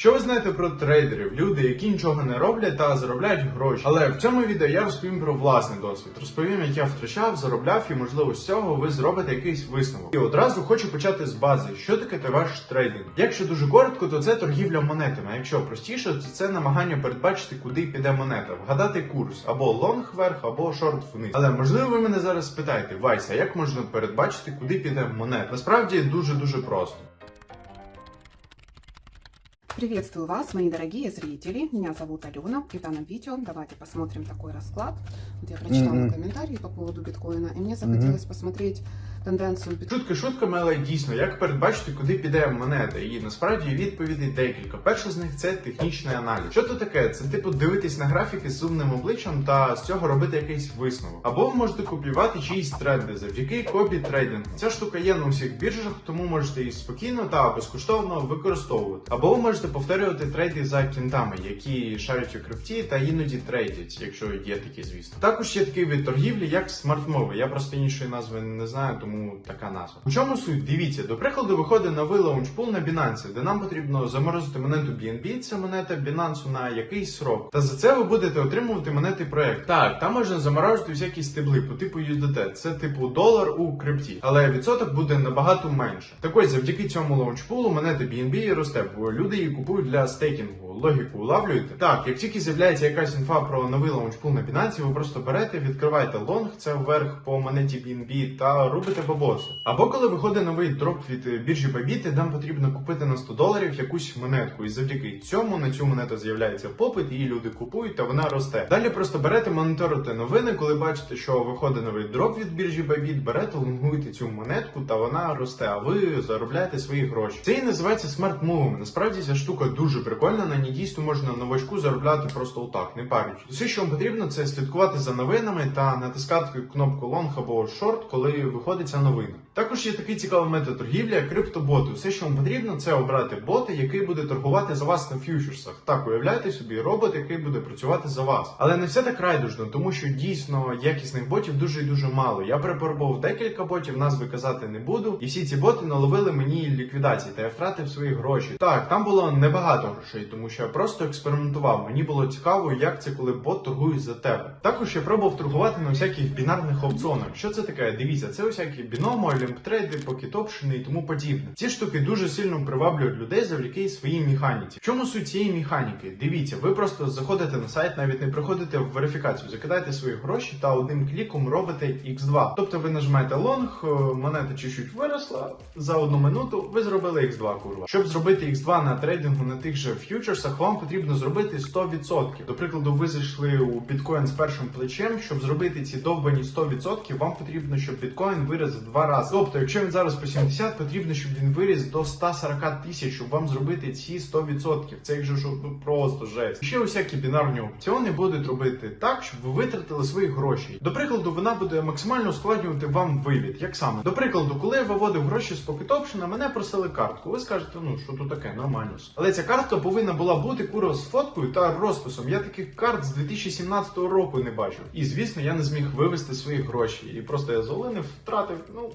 Що ви знаєте про трейдерів? Люди, які нічого не роблять та заробляють гроші. Але в цьому відео я розповім про власний досвід. Розповім, як я втрачав, заробляв, і можливо з цього ви зробите якийсь висновок. І одразу хочу почати з бази. Що таке товариш трейдинг? Якщо дуже коротко, то це торгівля монетами. А якщо простіше, то це намагання передбачити, куди піде монета, вгадати курс або лонг вверх, або шорт вниз. Але можливо, ви мене зараз спитаєте, Вайса, як можна передбачити, куди піде монета? Насправді дуже дуже просто. Приветствую вас, мои дорогие зрители. Меня зовут Алена. И в данном видео давайте посмотрим такой расклад. Вот я прочитала Мгм. комментарии по поводу биткоина, и мне захотелось посмотреть тенденцию биткоина. Шутки шутками, але дійсно, як передбачити, куди піде монета? І насправді відповідей декілька. Перша з них це технічний аналіз. Що то таке? Це типу дивитись на графіки з сумним обличчям та з цього робити якийсь висновок. Або ви можете копіювати чиїсь тренди завдяки копі трейдингу. Ця штука є на усіх біржах, тому можете її спокійно та безкоштовно використовувати. Або ви можете повторювати трейди за кінтами, які шарять у крипті та іноді трейдять, якщо є такі, звісно. Також є такий вид торгівлі, як смарт-мови. Я просто іншої назви не знаю, тому така назва. У чому суть? Дивіться, до прикладу, виходить новий лаунчпул на Binance, де нам потрібно заморозити монету BNB, це монета Binance на якийсь срок. Та за це ви будете отримувати монети проект. Так, там можна заморозити всякі стебли по типу USDT. Це типу долар у крипті, але відсоток буде набагато менше. Так ось, завдяки цьому лаунчпулу монета BNB росте, бо люди її купують для стейкінгу. Логіку улавлюєте? Так, як тільки з'являється якась інфа про новий лаунчпул на Binance, ви просто берете, відкриваєте лонг, це вверх по монеті BNB та робите бабоси. Або коли виходить новий дроп від е, біржі Bybit, нам потрібно купити на 100 доларів якусь монетку, і завдяки цьому на цю монету з'являється попит, її люди купують та вона росте. Далі просто берете моніторите новини, коли бачите, що виходить новий дроп від біржі Bybit, берете, лонгуєте цю монетку та вона росте, а ви заробляєте свої гроші. Це і називається смарт-мувами. Насправді ця штука дуже прикольна. На ній дійсно можна новачку заробляти просто отак, не парючи. Все, що вам потрібно, це слідкувати за новинами та натискати кнопку лонг або шорт, коли виходить ця новина. Також є такий цікавий метод торгівлі, як криптоботи. Все, що вам потрібно, це обрати бота, який буде торгувати за вас на фьючерсах. Так, уявляйте собі робот, який буде працювати за вас. Але не все так райдужно, тому що дійсно якісних ботів дуже і дуже мало. Я перепробував декілька ботів, назви казати не буду. І всі ці боти наловили мені ліквідації, та я втратив свої гроші. Так, там було небагато грошей, тому що я просто експериментував. Мені було цікаво, як це, коли бот торгує за тебе. Також я пробував торгувати на всяких бінарних опціонах. Що це таке? Дивіться, це усякі біномо, лімптрейди, покетопшини і тому подібне. Ці штуки дуже сильно приваблюють людей завдяки своїй механіці. В чому суть цієї механіки? Дивіться, ви просто заходите на сайт, навіть не приходите в верифікацію, закидаєте свої гроші та одним кліком робите X2. Тобто ви нажимаєте лонг, е, монета чуть-чуть виросла. За одну минуту ви зробили X2 курва. Щоб зробити X2 на трейдингу на тих же фьючерсах, вам потрібно зробити 100%. До прикладу, ви зайшли у біткоін з першим плечем. Щоб зробити ці довбані 100%, вам потрібно, щоб біткоін виріс в два рази. Тобто, якщо він зараз по 70, потрібно, щоб він виріс до 140 тисяч, щоб вам зробити ці 100%. Це якщо що ну, просто жесть. Ще усякі бінарні опціони будуть робити так, щоб ви витратили свої гроші. До прикладу, вона буде максимально ускладнювати вам вивід. Як саме? До прикладу, коли я виводив гроші з покетопшена, мене просили картку. Ви скажете, ну що тут таке, нормально. Але ця картка повинна була бути куро з фоткою та розписом. Я таких карт з 2017 року не бачив. І звісно, я не зміг вивести свої гроші. І просто я золенив, втратив. Ну.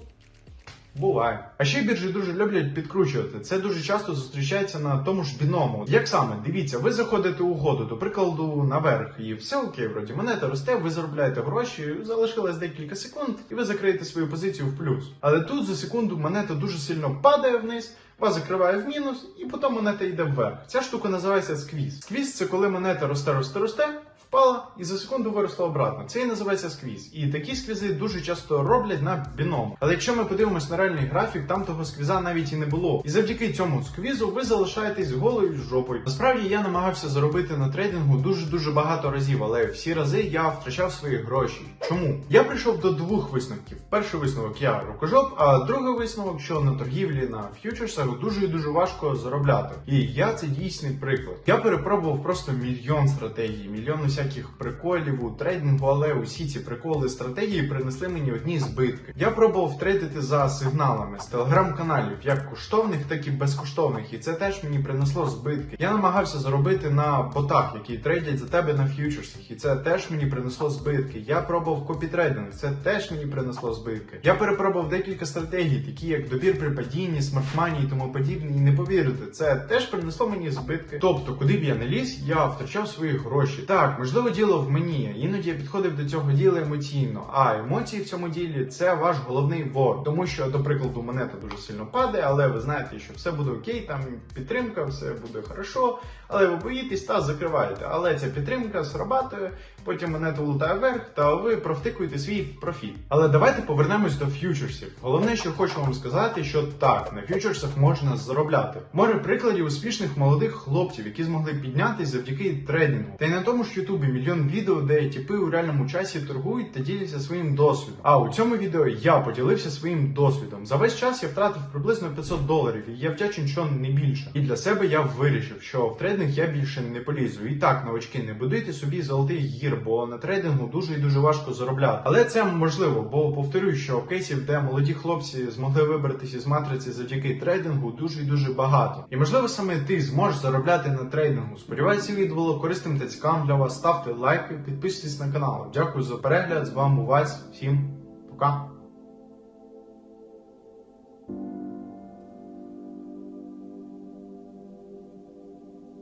Буває. А ще біржі дуже люблять підкручувати. Це дуже часто зустрічається на тому ж біному. Як саме? Дивіться, ви заходите у угоду, до прикладу, наверх, і все окей, вроді монета росте, ви заробляєте гроші, залишилось декілька секунд, і ви закриєте свою позицію в плюс. Але тут за секунду монета дуже сильно падає вниз. Вас закриває в мінус, і потім монета йде вверх. Ця штука називається сквіз. Сквіз це коли монета росте, росте, росте, впала і за секунду виросла обратно. Це і називається сквіз. І такі сквізи дуже часто роблять на біном. Але якщо ми подивимось на реальний графік, там того сквіза навіть і не було. І завдяки цьому сквізу ви залишаєтесь голою жопою. Насправді я намагався заробити на трейдингу дуже дуже багато разів, але всі рази я втрачав свої гроші. Чому? Я прийшов до двох висновків. Перший висновок я рукожоп, а другий висновок, що на торгівлі на ф'ючерсах дуже дуже важко заробляти. І я це дійсний приклад. Я перепробував просто мільйон стратегій, мільйон усяких всяких приколів у трейдингу, але усі ці приколи стратегії принесли мені одні збитки. Я пробував трейдити за сигналами з телеграм-каналів, як коштовних, так і безкоштовних, і це теж мені принесло збитки. Я намагався заробити на ботах, які трейдять за тебе на ф'ючерсах, і це теж мені принесло збитки. Я пробував копітрейдинг, це теж мені принесло збитки. Я перепробував декілька стратегій, такі як добір при падінні, смартмані і тому подібне, і не повірите, це теж принесло мені збитки. Тобто, куди б я не ліз, я втрачав свої гроші. Так, можливо, діло в мені. Іноді я підходив до цього діла емоційно. А емоції в цьому ділі це ваш головний вор. Тому що, до прикладу, монета дуже сильно падає, але ви знаєте, що все буде окей, там підтримка, все буде хорошо. Але ви боїтесь та закриваєте. Але ця підтримка срабатує, потім монета лутає вверх, та ви провтикуєте свій профіт. Але давайте повернемось до ф'ючерсів. Головне, що хочу вам сказати, що так, на ф'ючерсах можна заробляти. Море прикладів успішних молодих хлопців, які змогли піднятись завдяки трейдингу. Та й на тому ж Ютубі мільйон відео, де тіпи у реальному часі торгують та діляться своїм досвідом. А у цьому відео я поділився своїм досвідом. За весь час я втратив приблизно 500 доларів, і я вдячний, що не більше. І для себе я вирішив, що в трейдинг я більше не полізу. І так, новачки, не будуйте собі золотий гір, бо на трейдингу дуже і дуже важко заробляти. Але це можливо, бо повторюю, що кейсів, де молоді хлопці змогли вибратися з матриці завдяки трейдингу, дуже і дуже багато. І можливо саме ти зможеш заробляти на трейдингу. Сподіваюся, відео було корисним та цікавим для вас. Ставте лайки, підписуйтесь на канал. Дякую за перегляд. З вами Вась. Всім пока.